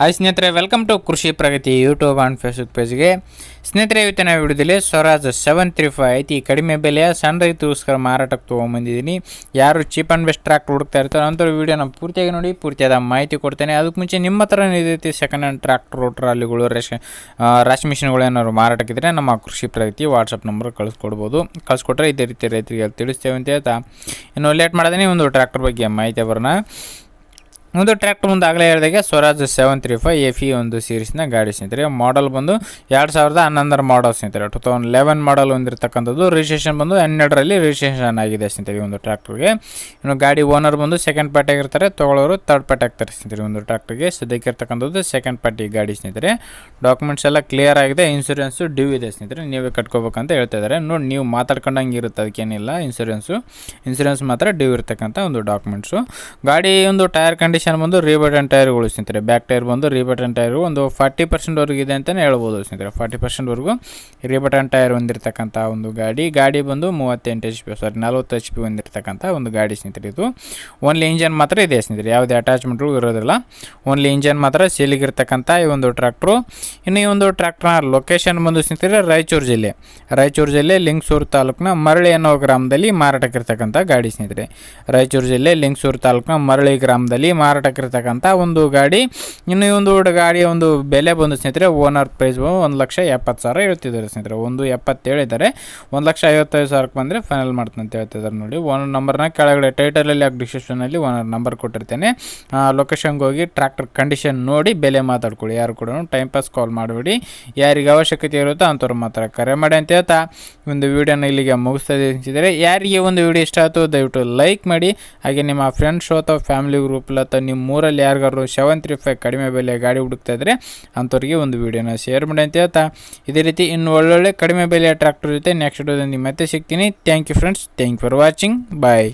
Hi ಸ್ನೇಹಿತರೆ welcome to Krishi Pragati YouTube and Facebook ಪೇಜ್ಗೆ ಸ್ನೇಹಿತರೆ, ಇವತ್ತಿನ ವಿಡಿಯೋದಲ್ಲಿ ಸ್ವರಾಜ್ ಸೆವೆನ್ ತ್ರೀ ಫೈವ್ ಐತಿ. ಕಡಿಮೆ ಬೆಲೆಯ ಸಣ್ಣ ರೈತರಿಗೋಸ್ಕರ ಮಾರಾಟಕ್ಕೆ ತೊಗೊಂಬಂದಿದ್ದೀನಿ. ಯಾರು ಚೀಪ್ ಆ್ಯಂಡ್ ಬೆಸ್ಟ್ ಟ್ರ್ಯಾಕ್ಟರ್ ಹುಡುಕ್ತಾ ಇರ್ತಾರೆ ಅಂಥವ್ರು ವೀಡಿಯೋನ ಪೂರ್ತಿಯಾಗಿ ನೋಡಿ, ಪೂರ್ತಿಯಾದ ಮಾಹಿತಿ ಕೊಡ್ತೇನೆ. ಅದಕ್ಕೆ ಮುಂಚೆ ನಿಮ್ಮ ಹತ್ರ ರೀತಿ ಸೆಕೆಂಡ್ ಹ್ಯಾಂಡ್ ಟ್ರ್ಯಾಕ್ಟರ್ ಟ್ರಾಲಿಗಳು ರೇಷ ರಾಶಿ ಮಿಷಿನ್ಗಳು ಏನಾದ್ರು ಮಾರಾಟಕ್ಕಿದ್ರೆ ನಮ್ಮ ಕೃಷಿ ಪ್ರಗತಿ ವಾಟ್ಸಪ್ ನಂಬರ್ ಕಳಿಸ್ಕೊಡ್ಬೋದು. ಕಳಿಸ್ಕೊಟ್ರೆ ಇದೇ ರೀತಿ ರೈತರಿಗೆ ತಿಳಿಸ್ತೇವೆ ಅಂತ ಹೇಳ್ತಾ. ಇನ್ನು ಲೇಟ್ ಮಾಡಿದ್ರೆ ಒಂದು ಟ್ರ್ಯಾಕ್ಟರ್ ಬಗ್ಗೆ ಮಾಹಿತಿ ಬರೋಣ. ಒಂದು ಟ್ರ್ಯಾಕ್ಟರ್ ಮುಂದೆ ಆಗಲೇ ಹೇಳಿದಾಗೆ Swaraj seven three five F E ಒಂದು ಸೀರೀಸ್ನ ಗಾಡಿ ಸ್ನೇಹಿತರೆ ಮಾಡಲ್ ಬಂದು ಎರಡು ಸಾವಿರದ ಹನ್ನೊಂದರ ಮಾಡಲ್ ಸ್ನೇಹಿತರೆ. ಟು ತೌಸಂಡ್ ಲೆವೆನ್ ಮಾಡಲ್ ಹೊಂದಿರತಕ್ಕಂಥದ್ದು ರಿಜಿಸ್ಟ್ರೇಷನ್ ಬಂದು ಹನ್ನೆರಡರಲ್ಲಿ ರಿಜಿಸ್ಟ್ರೇಷನ್ ಆಗಿದೆ ಸ್ನೇಹಿತರೆ ಒಂದು ಟ್ರ್ಯಾಕ್ಟರ್ಗೆ. ಇನ್ನು ಗಾಡಿ ಓನರ್ ಬಂದು ಸೆಕೆಂಡ್ ಪಾರ್ಟಿ ಆಗಿರ್ತಾರೆ ತೊಗೊಳೋರು ತರ್ಡ್ ಪಾರ್ಟಿ ಆಗ್ತಾರೆ ಸ್ನೇಹಿತರೆ ಒಂದು ಟ್ರ್ಯಾಕ್ಟರ್ಗೆ. ಸದ್ಯಕ್ಕೆ ಇರ್ತಕ್ಕಂಥದ್ದು ಸೆಕೆಂಡ್ ಪಾರ್ಟಿ ಗಾಡಿ ಸ್ನೇಹಿತರೆ. ಡಾಕ್ಯುಮೆಂಟ್ಸ್ ಎಲ್ಲ ಕ್ಲಿಯರ್ ಆಗಿದೆ ಇನ್ಸೂರೆನ್ಸು ಡ್ಯೂ ಇದೆ ಸ್ನೇಹಿತರೆ, ನೀವೇ ಕಟ್ಕೋಬೇಕಂತ ಹೇಳ್ತಾ ಇದ್ದಾರೆ. ನೋಡಿ ನೀವು ಮಾತಾಡ್ಕೊಂಡಂಗೆ ಇರುತ್ತೆ, ಅದಕ್ಕೇನಿಲ್ಲ ಇನ್ಸೂರೆನ್ಸು ಇನ್ಸೂರೆನ್ಸ್ ಮಾತ್ರ ಡ್ಯೂ ಇರ್ತಕ್ಕಂಥ ಒಂದು ಡಾಕ್ಯುಮೆಂಟ್ಸು ಗಾಡಿ ಒಂದು ಟೈರ್ ಕಂಡೀಷನ್ ಬಂದು ರೀಬಟನ್ ಟೈರ್ಗಳು ಸ್ನೇಹಿತರೆ ಬ್ಯಾಕ್ ಟೈರ್ ಬಂದು ರೀಬಟನ್ ಟೈರ್ ಒಂದು ಫಾರ್ಟಿ ಪರ್ಸೆಂಟ್ವರೆಗೆ ಇದೆ ಅಂತಲೇ ಹೇಳ್ಬೋದು ಸ್ನೇಹಿತರೆ ಫಾರ್ಟಿ ಪರ್ಸೆಂಟ್ವರೆಗೂ ರೀಬಟನ್ ಟೈರ್ ಹೊಂದಿರತಕ್ಕಂಥ ಒಂದು ಗಾಡಿ. ಗಾಡಿ ಬಂದು ಮೂವತ್ತೆಂಟು ಎಚ್ ಪಿ ಸಾರಿ ನಲ್ವತ್ತು ಎಚ್ ಪಿ ಹೊಂದಿರತಕ್ಕಂಥ ಒಂದು ಗಾಡಿ ಸ್ನೇಹಿತರೆ ಇದು. ಓನ್ಲಿ ಇಂಜನ್ ಮಾತ್ರ ಇದೆ ಸ್ನೇಹಿತರೆ, ಯಾವುದೇ ಅಟ್ಯಾಚ್ಮೆಂಟ್ಗಳು ಇರೋದಿಲ್ಲ. ಓನ್ಲಿ ಇಂಜನ್ ಮಾತ್ರ ಸೇಲಿಗಿರ್ತಕ್ಕಂಥ ಈ ಒಂದು ಟ್ರ್ಯಾಕ್ಟ್ರು ಇನ್ನು ಈ ಒಂದು ಟ್ರ್ಯಾಕ್ಟ್ರ್ನ ಲೊಕೇಶನ್ ಬಂದು ಸ್ನೇಹಿತರೆ ರಾಯಚೂರು ಜಿಲ್ಲೆ. ರಾಯಚೂರು ಜಿಲ್ಲೆ ಲಿಂಗಸೂರು ತಾಲೂಕಿನ ಮರಳಿ ಅನ್ನೋ ಗ್ರಾಮದಲ್ಲಿ ಮಾರಾಟಕ್ಕಿರ್ತಕ್ಕಂಥ ಗಾಡಿ ಸ್ನೇಹಿತರೆ. ರಾಯಚೂರು ಜಿಲ್ಲೆ ಲಿಂಗಸೂರು ತಾಲೂಕಿನ ಮರಳಿ ಗ್ರಾಮದಲ್ಲಿ ಮಾರಾಟಕ್ಕಿರ್ತಕ್ಕಂಥ ಒಂದು ಗಾಡಿ. ಇನ್ನು ಒಂದು ಗಾಡಿಯ ಒಂದು ಬೆಲೆ ಬಂದು ಸ್ನೇಹಿತರೆ ಓನರ್ ಪ್ರೈಸ್ ಒಂದು ಲಕ್ಷ ಎಪ್ಪತ್ತು ಸಾವಿರ ಹೇಳ್ತಿದ್ದಾರೆ ಸ್ನೇಹಿತರೆ. ಒಂದು ಎಪ್ಪತ್ತು ಹೇಳಿದ್ದಾರೆ. ಒಂದು ಲಕ್ಷ ಐವತ್ತೈದು ಸಾವಿರಕ್ಕೆ ಬಂದರೆ ಫೈನಲ್ ಮಾಡ್ತೀನಿ ಅಂತ ಹೇಳ್ತಿದ್ದಾರೆ ನೋಡಿ. ಓನರ್ ನಂಬರ್ನ ಕೆಳಗಡೆ ಟೈಟಲಲ್ಲಿ ಹಾಕಿ ಡಿಸ್ಕ್ರಿಪ್ಷನಲ್ಲಿ ಓನರ್ ನಂಬರ್ ಕೊಟ್ಟಿರ್ತೇನೆ. ಲೊಕೇಶನ್ಗೆ ಹೋಗಿ ಟ್ರ್ಯಾಕ್ಟರ್ ಕಂಡೀಷನ್ ನೋಡಿ ಬೆಲೆ ಮಾತಾಡ್ಕೊಳ್ಳಿ. ಯಾರು ಕೂಡ ಟೈಮ್ ಪಾಸ್ ಕಾಲ್ ಮಾಡಬೇಡಿ. ಯಾರಿಗೆ ಅವಶ್ಯಕತೆ ಇರುತ್ತೋ ಅಂಥವ್ರು ಮಾತ್ರ ಕರೆ ಮಾಡಿ ಅಂತ ಹೇಳ್ತಾ ಒಂದು ವೀಡಿಯೋನ ಇಲ್ಲಿಗೆ ಮುಗಿಸ್ತಾ ಇದ್ದರೆ ಯಾರಿಗೆ ಒಂದು ವೀಡಿಯೋ ಇಷ್ಟ ಆಯಿತು ದಯವಿಟ್ಟು ಲೈಕ್ ಮಾಡಿ. ಹಾಗೆ ನಿಮ್ಮ ಫ್ರೆಂಡ್ಸ್ ಅಥವಾ ಫ್ಯಾಮಿಲಿ ಗ್ರೂಪ್ ನಿಮ್ಮ ಊರಲ್ಲಿ ಯಾರಿಗಾರು ಸೆವೆನ್ ಫೈವ್ ಕಡಿಮೆ ಬೆಲೆ ಗಾಡಿ ಹುಡುಕ್ತಾ ಇದ್ದರೆ ಅಂಥವ್ರಿಗೆ ಒಂದು ವೀಡಿಯೋನ ಶೇರ್ ಮಾಡಿ ಅಂತ ಹೇಳ್ತಾ. ಇದೇ ರೀತಿ ಇನ್ನು ಒಳ್ಳೊಳ್ಳೆ ಕಡಿಮೆ ಬೆಲೆಯ ಟ್ರ್ಯಾಕ್ಟರ್ ಜೊತೆ ನೆಕ್ಸ್ಟ್ ವಿಡಿಯೋದಲ್ಲಿ ಮತ್ತೆ ಸಿಗ್ತೀನಿ. Thank you friends thank you for watching bye